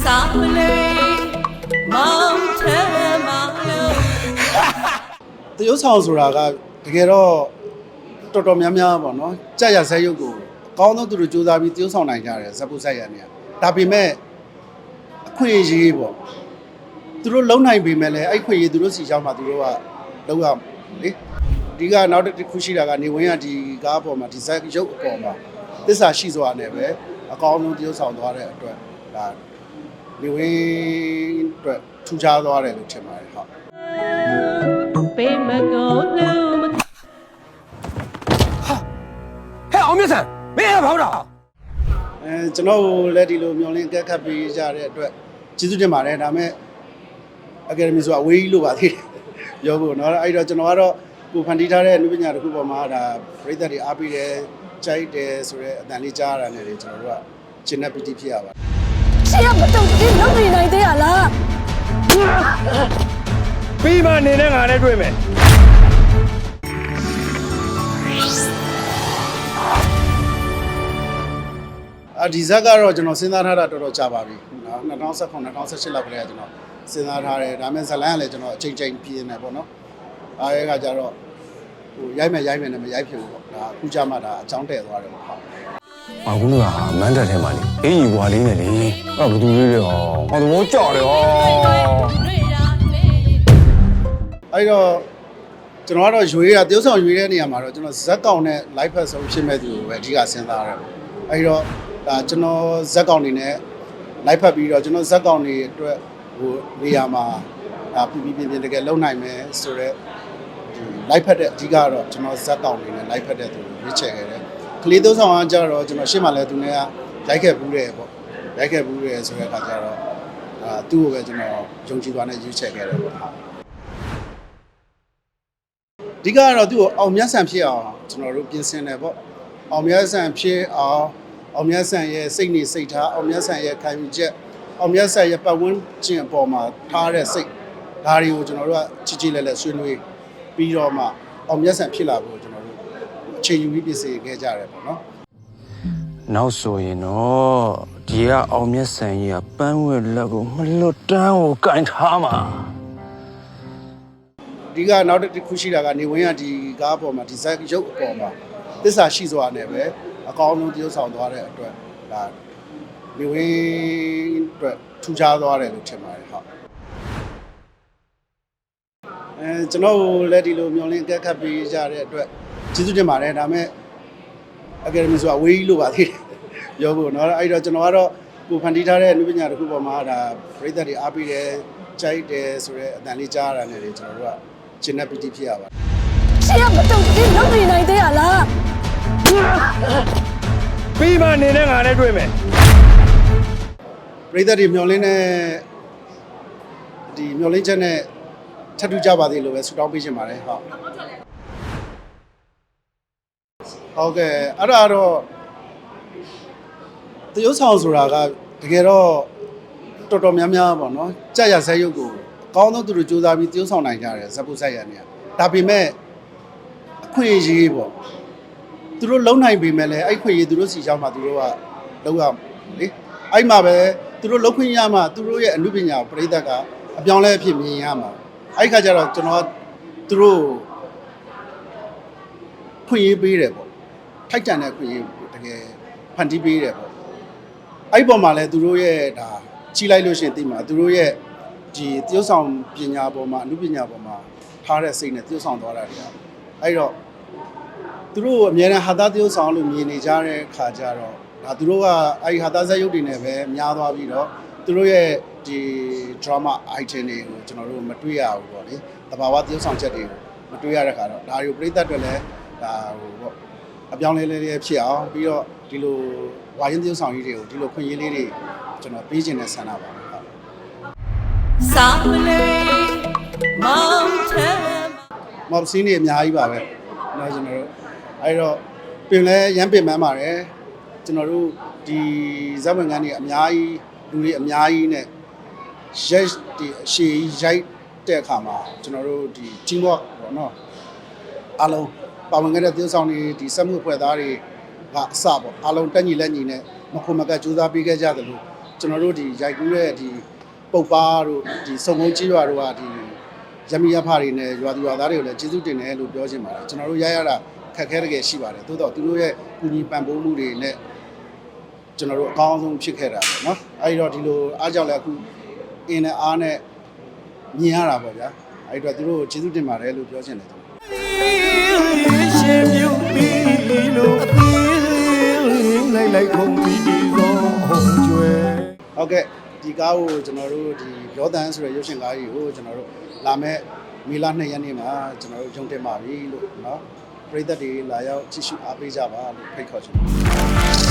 စာမလေးမောင်ချမ်းမလို့တရုတ်ဆောင်ဆိုတာကတကယ်တော့တော်တော်များများပေါ့နော်ကြက်ရဆက်ရုပ်ကိုအကောင်းဆုံးသူတို့စူးစမ်းပြီးတရုတ်ဆောင်နိုင်ကြတယ်ဇက်ပုဆက်ရနေရဒါပေမဲ့အခွင့်အရေးပေါ့သူတို့လုံနိုင်ပေမဲ့လည်းအဲ့ခွင့်အရေးသူတို့စီချောင်းမှာသူတို့ကလုံရလေဒီကနောက်တစ်ခုရှိတာကနေဝင်းကဒီကားပေါ်မှာဒီဇက်ရုပ်အပေါ်မှာသစ္စာရှိစွာနဲ့ပဲအကောင်းဆုံးတရုတ်ဆောင်သွားတဲ့အတွက်ဒါ နေဝင်းအတွက်ထူးခြားသွားတယ်လို့ထင်ပါတယ်ဟုတ် ပေးမကောလို့မ ဟဲ့အောင်မြတ်ဆန်မင်းရဘာလို့ အဲကျွန်တော်တို့လည်းဒီလိုမျောလင်းကက်ခတ်ပေးကြတဲ့အတွက်ကျေးဇူးတင်ပါတယ်ဒါပေမဲ့အကယ်ဒမီဆိုတာအဝေးကြီးလို့ပါသေးတယ်ပြောဖို့เนาะအဲ့တော့ကျွန်တော်ကတော့ကိုဖန်တီးထားတဲ့နုပညာတစ်ခုပေါ်မှာဒါပရိသတ်တွေအားပေးတယ်ကြိုက်တယ်ဆိုတော့အတန်လေးကြားရတာနဲ့လေကျွန်တော်တို့ကကျင့်တဲ့ပီတိဖြစ်ရပါတယ် ရှင်ကမတုံ့ပြန်လုပ်နေနိုင်သေးရလားပြီးမှနေနဲ့ငါနဲ့တွေ့မယ်အဒီဇက်ကတော့ကျွန်တော်စဉ်းစားထားတာတော်တော်ကြာပါပြီနော်2019 2018လောက်ကလေးကကျွန်တော်စဉ်းစားထားတယ်ဒါပေမဲ့ဇလန်ကလည်းကျွန်တော်အချိန်ချင်းပြင်နေပေါ့နော်အားရကကြတော့ဟိုရိုက်မယ်ရိုက်မယ်နဲ့မရိုက်ဖြစ်ဘူးပေါ့ဒါအခုကြမှဒါအကြောင်းတည့်သွားတယ်ပေါ့ ဟုတ်အခုကမန်းတက်ထဲမှာလေအင်းကြီးဘွာလေးနဲ့လေအဲ့ဘသူလေးတွေဟောဟောသဘောကြောက်တယ်ဟောအဲ့တော့ကျွန်တော်ကတော့ရွေးရတရုပ်ဆောင်ရွေးတဲ့နေရာမှာတော့ကျွန်တော်ဇက်ကောင်နဲ့ live ဖက်ဆုံးဖြစ်မဲ့သူကိုပဲအဓိကစဉ်းစားရတယ်ပေါ့အဲ့တော့ဒါကျွန်တော်ဇက်ကောင်နေနဲ့ live ဖက်ပြီးတော့ကျွန်တော်ဇက်ကောင်နေအတွက်ဟိုနေရာမှာဒါပြပြပြပြတကယ်လုံနိုင်မယ်ဆိုတော့ဒီ live ဖက်တဲ့အဓိကကတော့ကျွန်တော်ဇက်ကောင်နေနဲ့ live ဖက်တဲ့သူကိုရွေးချယ်ခဲ့တယ် ကလေးသုံးဆောင်ကကြတော့ကျွန်တော်ရှေ့မှာလဲသူနဲ့ရိုက်ခဲ့ဘူးတယ်ပေါ့ရိုက်ခဲ့ဘူးတယ်ဆိုတဲ့အခါကျတော့အာသူ့ကိုပဲကျွန်တော်ယုံကြည်သွားနဲ့ရွေးချယ်ခဲ့တယ်ပေါ့ဟုတ်အဓိကကတော့သူ့ကိုအောင်မြတ်ဆန်ဖြစ်အောင်ကျွန်တော်တို့ပြင်ဆင်တယ်ပေါ့အောင်မြတ်ဆန်ဖြစ်အောင်အောင်မြတ်ဆန်ရဲ့စိတ်နေစိတ်ထားအောင်မြတ်ဆန်ရဲ့ခံယူချက်အောင်မြတ်ဆန်ရဲ့ပတ်ဝန်းကျင်အပေါ်မှာထားတဲ့စိတ်ဒါတွေကိုကျွန်တော်တို့ကချစ်ချစ်လဲလဲဆွေးနွေးပြီးတော့မှအောင်မြတ်ဆန်ဖြစ်လာဖို့ကျွန်တော်တို့အ ချိန်ယူပြီးပြင်ဆင်ခဲ့ကြတယ်ပေါ့နော်နောက်ဆိုရင်တော့ဒီကအောင်မြတ်ဆန်ကြီးကပန်းဝဲလက်ကိုမလွတ်တမ်းကိုကင်ထားမှာဒီကနောက်တစ်ခုရှိတာကနေဝင်းကဒီကားပေါ်မှာဒီဇက်ရုပ်အပေါ်မှာသစ္စာရှိစွာနဲ့ပဲအကောင်းဆုံးတရုပ်ဆောင်သွားတဲ့အတွက်ဒါနေဝင်းအတွက်ထူးခြားသွားတယ်လို့ထင်ပါတယ်ဟုတ်အဲကျွန်တော်တို့လည်းဒီလိုမျောလင်းကက်ခတ်ပေးကြတဲ့အတွက် ကျေးဇူးတင်ပါတယ်ဒါပေမဲ့အကယ်ဒမီဆိုတာအဝေးကြီးလို့ပါသေးတယ်ပြောဖို့เนาะအဲ့တော့ကျွန်တော်ကတော့ကိုဖန်တီးထားတဲ့နုပညာတစ်ခုပေါ်မှာဒါပရိသတ်တွေအားပေးတယ်ကြိုက်တယ်ဆိုတော့အတန်လေးကြားရတာနဲ့လေကျွန်တော်တို့ကကျင့်တဲ့ပီတိဖြစ်ရပါတယ် ရှင်ကမတုံတင်လုံးနေနိုင်သေးရလား ပြီးမှနေနဲ့ငါနဲ့တွေ့မယ် ပရိသတ်တွေမျောလင်းတဲ့ဒီမျောလင်းချက်နဲ့ထပ်တူကြပါသေးလို့ပဲဆုတောင်းပေးချင်ပါတယ်ဟုတ် ဟုတ်ကဲ့အဲ့ဒါတော့တရုတ်ဆောင်ဆိုတာကတကယ်တော့တော်တော်များများပေါ့နော်ကြက်ရဆက်ရုပ်ကိုအကောင်းဆုံးသူတို့စူးစမ်းပြီးတရုတ်ဆောင်နိုင်ကြတယ်ဇက်ပုဆက်ရနေရဒါပေမဲ့အခွင့်အရေးပေါ့သူတို့လုံနိုင်ပေမဲ့လည်းအဲ့ခွင့်အရေးသူတို့စီချောင်းမှာသူတို့ကလုံရလေအဲ့မှာပဲသူတို့လုံခွင့်ရမှာသူတို့ရဲ့အမှုပညာပရိသတ်ကအပြောင်းလဲအဖြစ်မြင်ရမှာအဲ့ခါကျတော့ကျွန်တော်သူတို့ခွင့်ရေးပေးတယ်ပေါ့ ထိုက်တန်တဲ့ခွင့်ရေးကိုတကယ်ဖန်တီးပေးတယ်ပေါ့အဲ့ဒီပေါ်မှာလဲသူတို့ရဲ့ဒါကြီးလိုက်လို့ရှရင်သိမှာသူတို့ရဲ့ဒီတရုပ်ဆောင်ပညာပေါ်မှာအမှုပညာပေါ်မှာထားတဲ့စိတ်နဲ့တရုပ်ဆောင်သွားတာတွေကအဲ့တော့သူတို့ကိုအများနဲ့ဟာသားတရုပ်ဆောင်လို့မြင်နေကြတဲ့ခါကျတော့ဒါသူတို့ကအဲ့ဒီဟာသားဇက်ရုပ်တွေနဲ့ပဲများသွားပြီးတော့သူတို့ရဲ့ဒီ drama item တွေကိုကျွန်တော်တို့မတွေ့ရဘူးပေါ့လေတဘာဝတရုပ်ဆောင်ချက်တွေကိုမတွေ့ရတဲ့ခါတော့ဒါတွေကိုပြိသက်တွေလည်းဒါဟိုပေါ့ အပြောင်းလဲလဲလေးဖြစ်အောင်ပြီးတော့ဒီလိုဝါရင်သရုပ်ဆောင်ကြီးတွေကိုဒီလိုခွင့်ရေးလေးတွေကျွန်တော်ပေးခြင်းနဲ့ဆန္ဒပါဟုတ်စာမလေးမောင်ချဲမော်စင်းတွေအများကြီးပါပဲနော်ကျွန်တော်တို့အဲဒီတော့ပင်လဲရမ်းပင်ပန်းပါတယ်ကျွန်တော်တို့ဒီဇက်ဝင်ကန်းတွေအများကြီးလူတွေအများကြီးနဲ့ရက်ဒီအရှိရိုက်တဲ့အခါမှာကျွန်တော်တို့ဒီ teamwork ပေါ့နော်အလုံး ပါဝင်ခဲ့တဲ့တရုပ်ဆောင်တွေဒီစက်မှုဖွဲ့သားတွေကအစပေါ့အားလုံးတက်ညီလက်ညီနဲ့မခုမကကြိုးစားပေးခဲ့ကြတယ်လို့ကျွန်တော်တို့ဒီရိုက်ကူးတဲ့ဒီပုတ်ပါတို့ဒီစုံကုန်းကြီးရွာတို့ကဒီရမီရဖတွေနဲ့ရွာသူရွာသားတွေကိုလည်းကျေးဇူးတင်တယ်လို့ပြောချင်ပါတယ်ကျွန်တော်တို့ရရတာခက်ခဲတကယ်ရှိပါတယ်သို့တော့သူတို့ရဲ့ကူညီပံ့ပိုးမှုတွေနဲ့ကျွန်တော်တို့အကောင်းဆုံးဖြစ်ခဲ့တာပေါ့နော်အဲဒီတော့ဒီလိုအားကြောင့်လည်းအခုအင်းနဲ့အားနဲ့မြင်ရတာပေါ့ဗျာအဲဒီတော့သူတို့ကိုကျေးဇူးတင်ပါတယ်လို့ပြောချင်တယ်ကျွန်တော် ရှင်မြူပြီးလို့အသေးလိုက်လိုက်ခုံပြီးသောဟုံကျွဲ ဟုတ်ကဲ့ဒီကားကိုကျွန်တော်တို့ဒီရောတန်ဆိုတဲ့ရုပ်ရှင်ကားကြီးကိုကျွန်တော်တို့လာမဲ့မေလ2ရက်နေ့မှာကျွန်တော်တို့ရုံတင်ပါပြီလို့เนาะပရိသတ်တွေလာရောက်ကြည့်ရှုအားပေးကြပါလို့ဖိတ်ခေါ်ချင်ပါတယ်